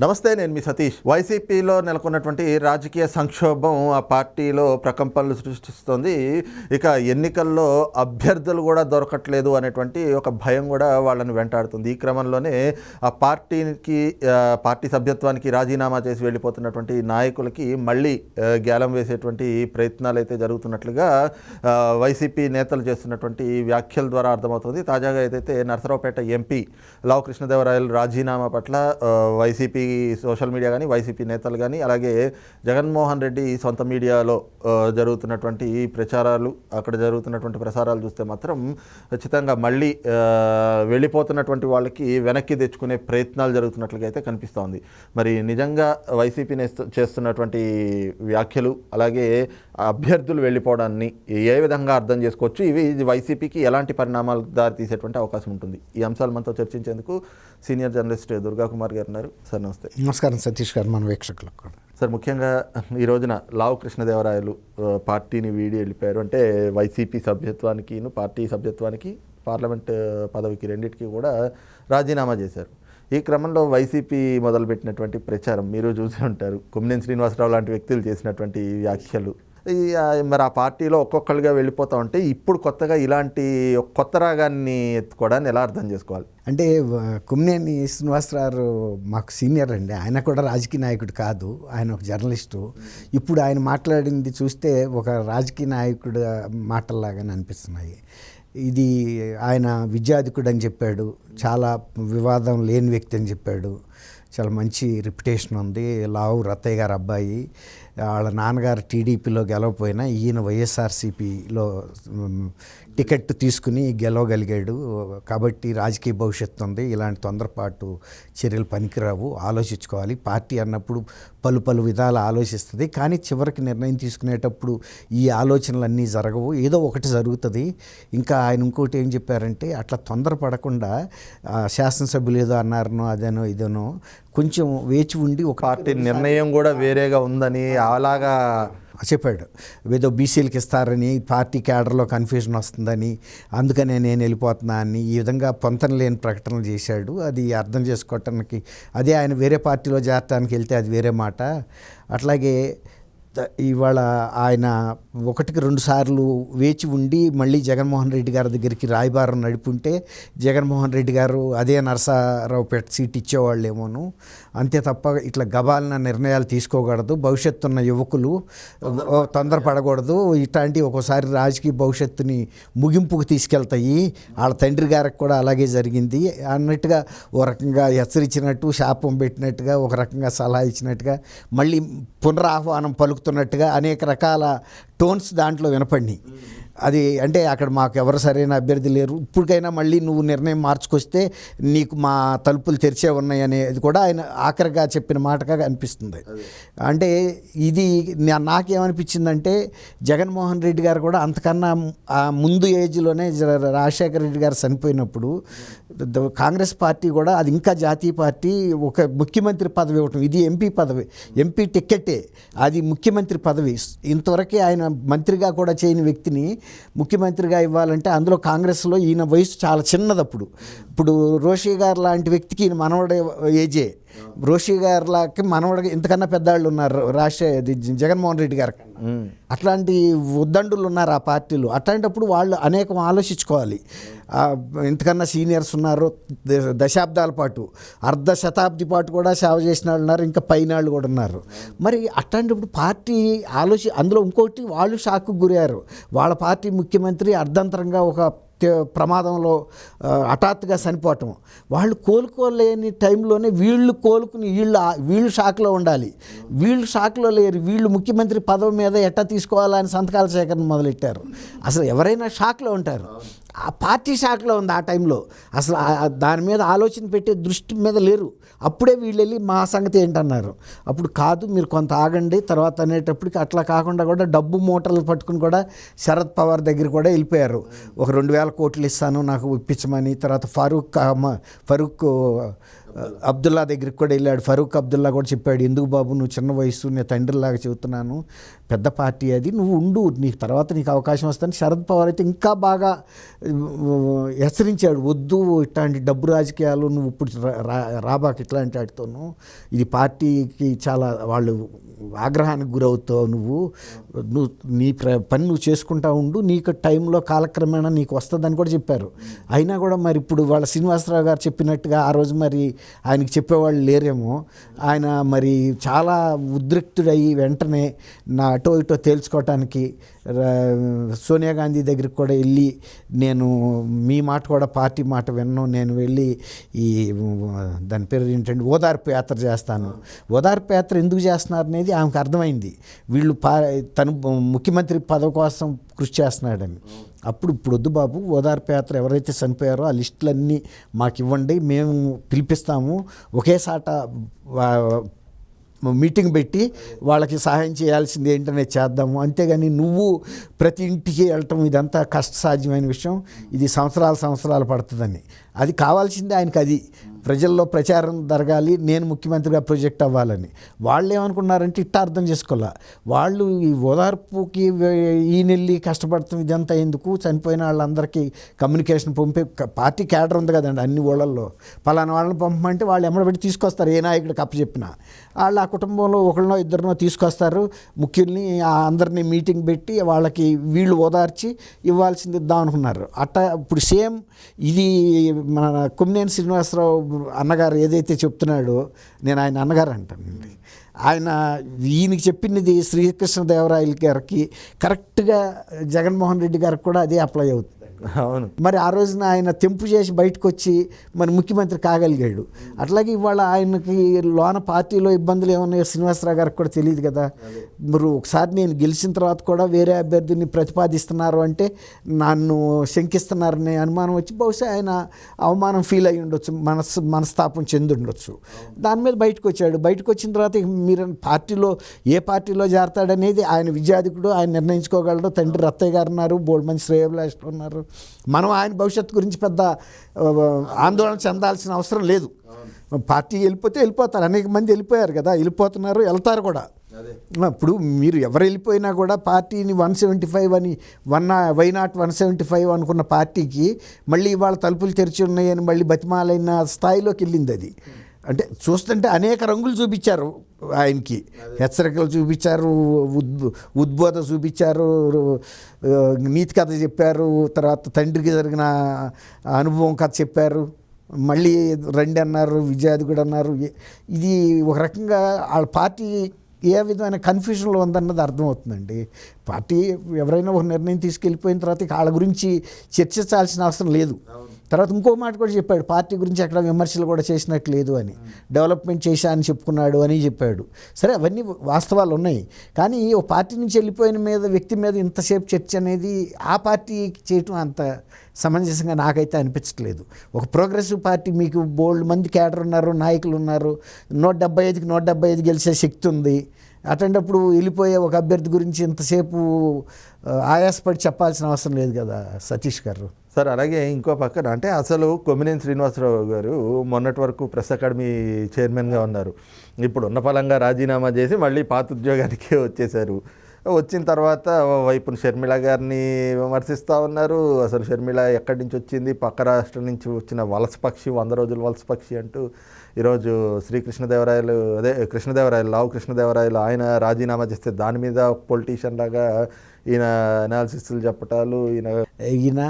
నమస్తే నేను మీ సతీష్. వైసీపీలో నెలకొన్నటువంటి రాజకీయ సంక్షోభం ఆ పార్టీలో ప్రకంపనలు సృష్టిస్తోంది. ఇక ఎన్నికల్లో అభ్యర్థులు కూడా దొరకట్లేదు అనేటువంటి ఒక భయం కూడా వాళ్ళని వెంటాడుతుంది. ఈ క్రమంలోనే ఆ పార్టీకి పార్టీ సభ్యత్వానికి రాజీనామా చేసి వెళ్ళిపోతున్నటువంటి నాయకులకి మళ్ళీ గ్యాలం వేసేటువంటి ప్రయత్నాలు అయితే జరుగుతున్నట్లుగా వైసీపీ నేతలు చేస్తున్నటువంటి వ్యాఖ్యల ద్వారా అర్థమవుతుంది. తాజాగా ఏదైతే నరసరావుపేట ఎంపీ లావు కృష్ణదేవరాయలు రాజీనామా పట్ల వైసీపీ వైసీపీ సోషల్ మీడియా కానీ వైసీపీ నేతలు కానీ అలాగే జగన్మోహన్ రెడ్డి సొంత మీడియాలో జరుగుతున్నటువంటి ఈ ప్రచారాలు అక్కడ జరుగుతున్నటువంటి ప్రసారాలు చూస్తే మాత్రం ఖచ్చితంగా మళ్ళీ వెళ్ళిపోతున్నటువంటి వాళ్ళకి వెనక్కి తెచ్చుకునే ప్రయత్నాలు జరుగుతున్నట్లుగా అయితే కనిపిస్తోంది. మరి నిజంగా వైసీపీ చేస్తున్నటువంటి వ్యాఖ్యలు అలాగే అభ్యర్థులు వెళ్ళిపోవడాన్ని ఏ విధంగా అర్థం చేసుకోవచ్చు? ఇవి వైసీపీకి ఎలాంటి పరిణామాలు దారి తీసేటువంటి అవకాశం ఉంటుంది? ఈ అంశాలు మనతో చర్చించేందుకు సీనియర్ జర్నలిస్ట్ దుర్గా కుమార్ గారు ఉన్నారు సార్ నమస్తే. నమస్కారం సతీష్ గారు మన వీక్షకులకు సార్ ముఖ్యంగా ఈ రోజున లావు కృష్ణదేవరాయలు పార్టీని వీడి వెళ్ళిపోయారు. అంటే వైసీపీ సభ్యత్వానికి పార్టీ సభ్యత్వానికి పార్లమెంట్ పదవికి రెండింటికి కూడా రాజీనామా చేశారు. ఈ క్రమంలో వైసీపీ మొదలుపెట్టినటువంటి ప్రచారం మీరు చూసి ఉంటారు. కుమ్మినేని శ్రీనివాసరావు లాంటి వ్యక్తులు చేసినటువంటి వ్యాఖ్యలు. మరి ఆ పార్టీలో ఒక్కొక్కరుగా వెళ్ళిపోతా ఉంటే ఇప్పుడు కొత్తగా ఇలాంటి కొత్త రాగాన్ని ఎత్తుకోవడాన్ని ఎలా అర్థం చేసుకోవాలి? అంటే కుమ్నేని శ్రీనివాసరావు మాకు సీనియర్ అండి. ఆయన కూడా రాజకీయ నాయకుడు కాదు. ఆయన ఒక జర్నలిస్టు. ఇప్పుడు ఆయన మాట్లాడింది చూస్తే ఒక రాజకీయ నాయకుడు మాటల్లాగానే అనిపిస్తున్నాయి. ఇది ఆయన విద్యాధికుడు అని చెప్పాడు. చాలా వివాదం లేని వ్యక్తి అని చెప్పాడు. చాలా మంచి రిప్యుటేషన్ ఉంది. లావు రత్తయ్య గారు అబ్బాయి. వాళ్ళ నాన్నగారు టీడీపీలో గెలవపోయినా ఈయన వైఎస్ఆర్సీపీలో టికెట్ తీసుకుని గెలవగలిగాడు. కాబట్టి రాజకీయ భవిష్యత్తు ఉంది. ఇలాంటి తొందరపాటు చర్యలు పనికిరావు. ఆలోచించుకోవాలి. పార్టీ అన్నప్పుడు పలు పలు విధాలు ఆలోచిస్తుంది. కానీ చివరికి నిర్ణయం తీసుకునేటప్పుడు ఈ ఆలోచనలన్నీ జరగవు. ఏదో ఒకటి జరుగుతుంది. ఇంకా ఆయన ఇంకోటి ఏం చెప్పారంటే అట్లా తొందరపడకుండా శాసనసభ్యులు ఏదో అన్నారనో అదేనో ఇదేనో కొంచెం వేచి ఉండి ఒక పార్టీ నిర్ణయం కూడా వేరేగా ఉందని అలాగా చెప్పాడు. ఏదో బీసీలకు ఇస్తారని పార్టీ క్యాడర్లో కన్ఫ్యూజన్ వస్తుందని అందుకనే నేను వెళ్ళిపోతున్నా అని ఈ విధంగా పొంతన లేని ప్రకటనలు చేశాడు. అది అర్థం చేసుకోవటానికి అదే ఆయన వేరే పార్టీలో చేరటానికి వెళ్తే అది వేరే మాట. అట్లాగే ఇవాళ ఆయన ఒకటికి రెండు సార్లు వేచి ఉండి మళ్ళీ జగన్మోహన్ రెడ్డి గారి దగ్గరికి రాయబారం నడుపుంటే జగన్మోహన్ రెడ్డి గారు అదే నరసారావుపేట సీట్ ఇచ్చేవాళ్ళేమోను. అంతే తప్ప ఇట్లా గబాలన నిర్ణయాలు తీసుకోకూడదు. భవిష్యత్తు ఉన్న యువకులు తొందరపడకూడదు. ఇట్లాంటి ఒక్కోసారి రాజకీయ భవిష్యత్తుని ముగింపుకు తీసుకెళ్తాయి. వాళ్ళ తండ్రి గారికి కూడా అలాగే జరిగింది. అన్నట్టుగా ఓ రకంగా హెచ్చరించినట్టు శాపం పెట్టినట్టుగా ఒక రకంగా సలహా ఇచ్చినట్టుగా మళ్ళీ పునరాహ్వానం పలుకుతున్నట్టుగా అనేక రకాల టోన్స్ దాంట్లో వినపడినాయి. అది అంటే అక్కడ మాకు ఎవరు సరైన అభ్యర్థి లేరు. ఇప్పటికైనా మళ్ళీ నువ్వు నిర్ణయం మార్చుకొస్తే నీకు మా తలుపులు తెరిచే ఉన్నాయి అనేది కూడా ఆయన ఆఖరిగా చెప్పిన మాటగా అనిపిస్తుంది. అంటే ఇది నాకేమనిపించిందంటే జగన్మోహన్ రెడ్డి గారు కూడా అంతకన్నా ఆ ముందు ఏజ్లోనే జ- రాజశేఖర రెడ్డి గారు చనిపోయినప్పుడు కాంగ్రెస్ పార్టీ కూడా అది ఇంకా జాతీయ పార్టీ ఒక ముఖ్యమంత్రి పదవి ఇవ్వటం. ఇది ఎంపీ పదవి. ఎంపీ టిక్కెటే. అది ముఖ్యమంత్రి పదవి. ఇంతవరకే ఆయన మంత్రిగా కూడా చేయని వ్యక్తిని ముఖ్యమంత్రిగా ఇవ్వాలంటే అందులో కాంగ్రెస్లో ఈయన వయసు చాలా చిన్నదప్పుడు. ఇప్పుడు రోషి గారు లాంటి వ్యక్తికి ఈయన మనవడే ఏజే. రోషి గారిలాకి మనవడ ఇంతకన్నా పెద్దవాళ్ళు ఉన్నారు రాష్ట్ర ఇది జగన్మోహన్ రెడ్డి గారి కన్నా. అట్లాంటి ఉద్దండులు ఉన్నారు ఆ పార్టీలు. అట్లాంటప్పుడు వాళ్ళు అనేకం ఆలోచించుకోవాలి. ఇంతకన్నా సీనియర్స్ ఉన్నారు దశాబ్దాల పాటు అర్ధ శతాబ్ది పాటు కూడా సేవ చేసిన వాళ్ళు ఉన్నారు ఇంకా పైన వాళ్ళు కూడా ఉన్నారు. మరి అట్లాంటప్పుడు పార్టీ ఆలోచి అందులో ఇంకోటి వాళ్ళు షాక్కు గురయ్యారు. వాళ్ళ పార్టీ ముఖ్యమంత్రి అర్ధంతరంగా ఒక ప్రమాదంలో హఠాత్తుగా చనిపోవటం. వాళ్ళు కోలుకోలేని టైంలోనే వీళ్ళు కోలుకుని వీళ్ళు వీళ్ళు షాక్లో ఉండాలి. వీళ్ళు షాక్లో లేరు. వీళ్ళు ముఖ్యమంత్రి పదవి మీద ఎట్టా తీసుకోవాలని సంతకాల సేకరణ మొదలెట్టారు. అసలు ఎవరైనా షాక్లో ఉంటారు. ఆ పార్టీ షాక్లో ఉంది ఆ టైంలో. అసలు దాని మీద ఆలోచన పెట్టే దృష్టి మీద లేరు. అప్పుడే వీళ్ళు వెళ్ళి మా సంగతి ఏంటన్నారు. అప్పుడు కాదు మీరు కొంత ఆగండి తర్వాత అనేటప్పటికి అట్లా కాకుండా కూడా డబ్బు మూటలు పట్టుకుని కూడా శరద్ పవార్ దగ్గర కూడా వెళ్ళిపోయారు. ఒక రెండు వేల కోట్లు ఇస్తాను నాకు ఇప్పించమని తర్వాత ఫరూక్ ఫరూక్ అబ్దుల్లా. దగ్గరికి కూడా వెళ్ళాడు. ఫరూక్ అబ్దుల్లా కూడా చెప్పాడు ఎందుకు బాబు నువ్వు చిన్న వయసు నేను తండ్రిలాగా చెబుతున్నాను. పెద్ద పార్టీ అది. నువ్వు ఉండు నీకు తర్వాత నీకు అవకాశం వస్తుంది శరద్ పవార్ అయితే ఇంకా బాగా హెచ్చరించాడు. వద్దు ఇట్లాంటి డబ్బు రాజకీయాలు నువ్వు ఇప్పుడు రా- రా- ఇట్లాంటి వాటితోను. ఇది పార్టీకి చాలా వాళ్ళు ఆగ్రహానికి గురవుతావు నువ్వు. నువ్వు నీ పని నువ్వు చేసుకుంటా ఉండు. నీకు టైంలో కాలక్రమేణా నీకు వస్తుందని కూడా చెప్పారు. అయినా కూడా మరి ఇప్పుడు వాళ్ళ శ్రీనివాసరావు గారు చెప్పినట్టుగా ఆ రోజు మరి ఆయనకి చెప్పేవాళ్ళు లేరేమో. ఆయన మరి చాలా ఉద్రిక్తుడయ్యి వెంటనే నా అటో ఇటో తేల్చుకోవటానికి సోనియా గాంధీ దగ్గరికి కూడా వెళ్ళి నేను మీ మాట కూడా పార్టీ మాట విన్ను. నేను వెళ్ళి ఈ దాని పేరు ఏంటంటే ఓదార్పు యాత్ర చేస్తాను. ఓదార్పు యాత్ర ఎందుకు చేస్తున్నారు అనేది ఆమెకు అర్థమైంది. వీళ్ళు పా తను ముఖ్యమంత్రి పదవి కోసం కృషి చేస్తున్నాడని. అప్పుడు ఇప్పుడు వద్దు బాబు ఓదార్పు యాత్ర ఎవరైతే చనిపోయారో ఆ లిస్టులన్నీ మాకు ఇవ్వండి మేము పిలిపిస్తాము. ఒకేసాట మీటింగ్ పెట్టి వాళ్ళకి సహాయం చేయాల్సింది ఏంటనే చేద్దాము. అంతేగాని నువ్వు ప్రతి ఇంటికి వెళ్ళటం ఇదంతా కష్టసాధ్యమైన విషయం. ఇది సంవత్సరాల సంవత్సరాలు పడుతుందని. అది కావాల్సిందే ఆయనకి అది. ప్రజల్లో ప్రచారం జరగాలి నేను ముఖ్యమంత్రిగా ప్రొజెక్ట్ అవ్వాలని. వాళ్ళు ఏమనుకున్నారంటే ఇట్ట అర్థం చేసుకోవాలా? వాళ్ళు ఈ ఓదార్పుకి ఈయనెళ్ళి ఈ నెల్లి కష్టపడతాం ఇదంతా ఎందుకు? చనిపోయిన వాళ్ళందరికీ కమ్యూనికేషన్ పంపే పార్టీ క్యాడర్ ఉంది కదండి అన్ని ఊళ్ళల్లో. పలానా వాళ్ళని పంపమంటే వాళ్ళు ఎమ్మడబెట్టి తీసుకొస్తారు ఏ నాయకుడికి అప్పచెప్పినా వాళ్ళు ఆ కుటుంబంలో ఒకరినో ఇద్దరినో తీసుకొస్తారు. ముఖ్యుల్ని అందరినీ మీటింగ్ పెట్టి వాళ్ళకి వీళ్ళు ఓదార్చి ఇవ్వాల్సింది ఇద్దాం అనుకున్నారు. అట్ట ఇప్పుడు సేమ్ ఇది మన కొమ్మినేని శ్రీనివాసరావు అన్నగారు ఏదైతే చెప్తున్నాడో నేను ఆయన అన్నగారు అంటానండి. ఆయన ఈయనకి చెప్పినది శ్రీకృష్ణదేవరాయల గారికి కరెక్ట్గా జగన్మోహన్ రెడ్డి గారికి కూడా అదే అప్లై అవుతుంది. అవును. మరి ఆ రోజున ఆయన తెంపు చేసి బయటకు వచ్చి మరి ముఖ్యమంత్రి కాగలిగాడు. అట్లాగే ఇవాళ ఆయనకి లోన పార్టీలో ఇబ్బందులు ఏమన్నాయో శ్రీనివాసరావు గారికి కూడా తెలియదు కదా. మరి ఒకసారి నేను గెలిచిన తర్వాత కూడా వేరే అభ్యర్థిని ప్రతిపాదిస్తున్నారు అంటే నన్ను శంకిస్తున్నారనే అనుమానం వచ్చి బహుశా ఆయన అవమానం ఫీల్ అయి ఉండొచ్చు మనస్ మనస్తాపం చెంది ఉండొచ్చు. దాని మీద బయటకు వచ్చాడు. బయటకు వచ్చిన తర్వాత మీరు పార్టీలో ఏ పార్టీలో చేరతాడనేది ఆయన విద్యాధికుడు ఆయన నిర్ణయించుకోగలడు. తండ్రి రత్తయ్య గారు ఉన్నారు బోల్డ్ మంది శ్రేయభిలాషులు ఉన్నారు. మనం ఆయన భవిష్యత్తు గురించి పెద్ద ఆందోళన చెందాల్సిన అవసరం లేదు. పార్టీ వెళ్ళిపోతే వెళ్ళిపోతారు. అనేక మంది వెళ్ళిపోయారు కదా వెళ్ళిపోతున్నారు వెళ్తారు కూడా. ఇప్పుడు మీరు ఎవరు వెళ్ళిపోయినా కూడా పార్టీని వన్ సెవెంటీ ఫైవ్ అని one why not one seventy five అనుకున్న పార్టీకి మళ్ళీ ఇవాళ తలుపులు తెరిచి ఉన్నాయని మళ్ళీ బతిమాలైన స్థాయిలోకి వెళ్ళింది అది. అంటే చూస్తుంటే అనేక రంగులు చూపించారు ఆయనకి. హెచ్చరికలు చూపించారు ఉద్ ఉద్బోధ చూపించారు నీతి కథ చెప్పారు తర్వాత తండ్రికి జరిగిన అనుభవం కథ చెప్పారు. మళ్ళీ రండి అన్నారు విజయాధికుడు అన్నారు. ఏ- ఇది ఒక రకంగా వాళ్ళ పార్టీ ఏ విధమైన కన్ఫ్యూజన్లో ఉందన్నది అర్థమవుతుందండి. పార్టీ ఎవరైనా ఒక నిర్ణయం తీసుకెళ్ళిపోయిన తర్వాత ఇక వాళ్ళ గురించి చర్చించాల్సిన అవసరం లేదు. తర్వాత ఇంకో మాట కూడా చెప్పాడు పార్టీ గురించి అక్కడ విమర్శలు కూడా చేసినట్టు లేదు అని. డెవలప్మెంట్ చేశా అని చెప్పుకున్నాడు అని చెప్పాడు. సరే అవన్నీ వాస్తవాలు ఉన్నాయి. కానీ ఓ పార్టీ నుంచి వెళ్ళిపోయిన మీద వ్యక్తి మీద ఇంతసేపు చర్చ అనేది ఆ పార్టీ చేయటం అంత సమంజసంగా నాకైతే అనిపించట్లేదు. ఒక ప్రోగ్రెసివ్ పార్టీ మీకు బోల్డ్ మంది క్యాడర్ ఉన్నారు నాయకులు ఉన్నారు. నూట డెబ్బై ఐదుకి నూట డెబ్బై ఐదు గెలిచే శక్తి ఉంది. అటువంటిప్పుడు వెళ్ళిపోయే ఒక అభ్యర్థి గురించి ఇంతసేపు ఆయాసపడి చెప్పాల్సిన అవసరం లేదు కదా సతీష్ గారు. సార్ అలాగే ఇంకో పక్కన అంటే అసలు కొమ్మినేని శ్రీనివాసరావు గారు మొన్నటి వరకు ప్రెస్ అకాడమీ చైర్మన్గా ఉన్నారు. ఇప్పుడు ఉన్న పలంగా రాజీనామా చేసి మళ్ళీ పాత ఉద్యోగానికి వచ్చేశారు. వచ్చిన తర్వాత వైపున షర్మిల గారిని విమర్శిస్తూ ఉన్నారు. అసలు షర్మిల ఎక్కడి నుంచి వచ్చింది? పక్క రాష్ట్రం నుంచి వచ్చిన వలస పక్షి వంద రోజుల వలస పక్షి అంటూ ఈరోజు శ్రీకృష్ణదేవరాయలు అదే కృష్ణదేవరాయలు లావు కృష్ణదేవరాయలు ఆయన రాజీనామా చేస్తే దాని మీద పొలిటీషియన్ లాగా ఈయన అనాలిసిస్లు చెప్పటాలు ఈయన ఈయన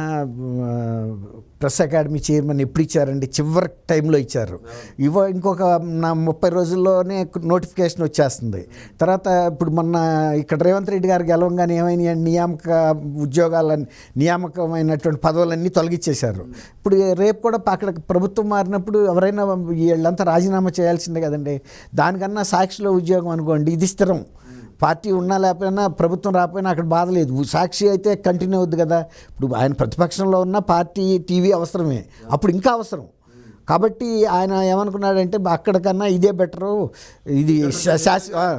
ప్రెస్ అకాడమీ చైర్మన్ ఎప్పుడు ఇచ్చారండి? చివరి టైంలో ఇచ్చారు. ఇవ ఇంకొక నా ముప్పై రోజుల్లోనే నోటిఫికేషన్ వచ్చేస్తుంది. తర్వాత ఇప్పుడు మొన్న ఇక్కడ రేవంత్ రెడ్డి గారు గెలవంగానే ఏమైనా నియామక ఉద్యోగాలని నియామకమైనటువంటి పదవులన్నీ తొలగించేశారు ఇప్పుడు రేపు కూడా అక్కడ ప్రభుత్వం మారినప్పుడు ఎవరైనా వీళ్ళంతా రాజీనామా చేయాల్సిందే కదండి. దానికన్నా సాక్షిలో ఉద్యోగం అనుకోండి ఇది స్థిరం. పార్టీ ఉన్నా లేకపోయినా ప్రభుత్వం రాకపోయినా అక్కడ బాధ లేదు. సాక్షి అయితే కంటిన్యూ అవుద్ది కదా. ఇప్పుడు ఆయన ప్రతిపక్షంలో ఉన్న పార్టీ టీవీ అవసరమే. అప్పుడు ఇంకా అవసరం. కాబట్టి ఆయన ఏమనుకున్నాడంటే అక్కడికన్నా ఇదే బెటరు. ఇది శా- శాశ్వ ఆ,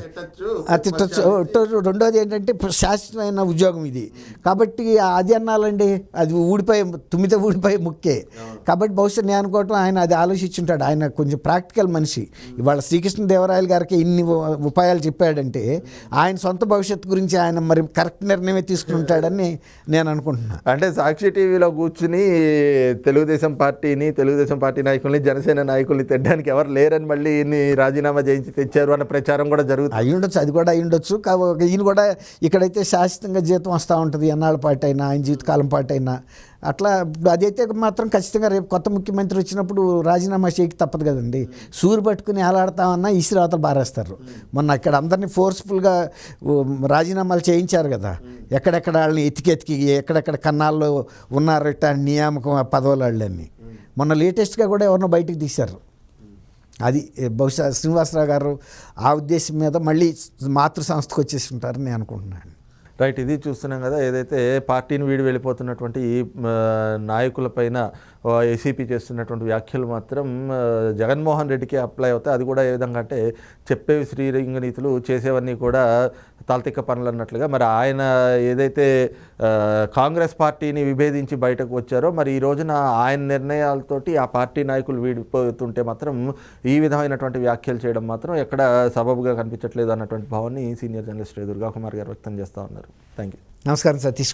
ఆ, తిట్టొచ్చు. తో- రెండోది ఏంటంటే శాశ్వతమైన ఉద్యోగం ఇది. కాబట్టి అది అన్నాలండి అది ఊడిపోయే తుమ్మితే ఊడిపోయే ముక్కే. కాబట్టి బహుశా నేను అనుకోవటం ఆయన అది ఆలోచించుంటాడు. ఆయన కొంచెం ప్రాక్టికల్ మనిషి. ఇవాళ శ్రీకృష్ణదేవరాయలు గారికి ఇన్ని ఉపాయాలు చెప్పాడంటే ఆయన సొంత భవిష్యత్తు గురించి ఆయన మరి కరెక్ట్ నిర్ణయమే తీసుకుంటాడని నేను అనుకుంటున్నాను అంటే సాక్షి టీవీలో కూర్చుని తెలుగుదేశం పార్టీని తెలుగుదేశం పార్టీ నాయకుల్ని జనసేన నాయకుల్ని తెడ్డానికి ఎవరు లేరని మళ్ళీ ఈయన్ని రాజీనామా చేయించి తెచ్చారు అన్న ప్రచారం కూడా జరుగుతుంది. అయి ఉండొచ్చు అది కూడా అయి ఉండొచ్చు. ఈయన కూడా ఇక్కడైతే శాశ్వతంగా జీతం వస్తూ ఉంటుంది ఎన్నాళ్ళ పాటు అయినా ఆయన జీవితకాలం పాటు అయినా అట్లా అదైతే మాత్రం ఖచ్చితంగా రేపు కొత్త ముఖ్యమంత్రి వచ్చినప్పుడు రాజీనామా చేయక తప్పదు కదండి. సూరు పట్టుకుని ఏలాడతామన్నా ఇసిరావతలు బారేస్తారు. మొన్న ఇక్కడ అందరినీ ఫోర్స్ఫుల్గా రాజీనామాలు చేయించారు కదా. ఎక్కడెక్కడ వాళ్ళని ఎతికెతికి ఎక్కడెక్కడ కన్నాల్లో ఉన్నారట నియామకం పదవులు పదవుల వాళ్ళని మొన్న లేటెస్ట్గా కూడా ఎవరినో బయటికి తీశారు. అది బహుశా శ్రీనివాసరావు గారు ఆ ఉద్దేశం మీద మళ్ళీ మాతృ సంస్థకు వచ్చేసి ఉంటారని నేను అనుకుంటున్నాను. రైట్ ఇది చూస్తున్నాం కదా ఏదైతే పార్టీని వీడి వెళ్ళిపోతున్నటువంటి ఈ ఆ, నాయకులపైన ఏసీపీ చేస్తున్నటువంటి వ్యాఖ్యలు మాత్రం జగన్మోహన్ రెడ్డికి అప్లై అవుతాయి. అది కూడా ఏ విధంగా అంటే చెప్పేవి శ్రీరంగ నీతులు చేసేవన్నీ కూడా తాల్తిక్క పనులు అన్నట్లుగా. మరి ఆయన ఏదైతే కాంగ్రెస్ పార్టీని విభేదించి బయటకు వచ్చారో మరి ఈ రోజున ఆయన నిర్ణయాలతోటి ఆ పార్టీ నాయకులు వీడిపోతుంటే మాత్రం ఈ విధమైనటువంటి వ్యాఖ్యలు చేయడం మాత్రం ఎక్కడ సబబుగా కనిపించట్లేదు అన్నటువంటి భావాన్ని సీనియర్ జర్నలిస్ట్ దుర్గా కుమార్ గారు వ్యక్తం చేస్తూ ఉన్నారు. థ్యాంక్ యూ నమస్కారం సతీష్.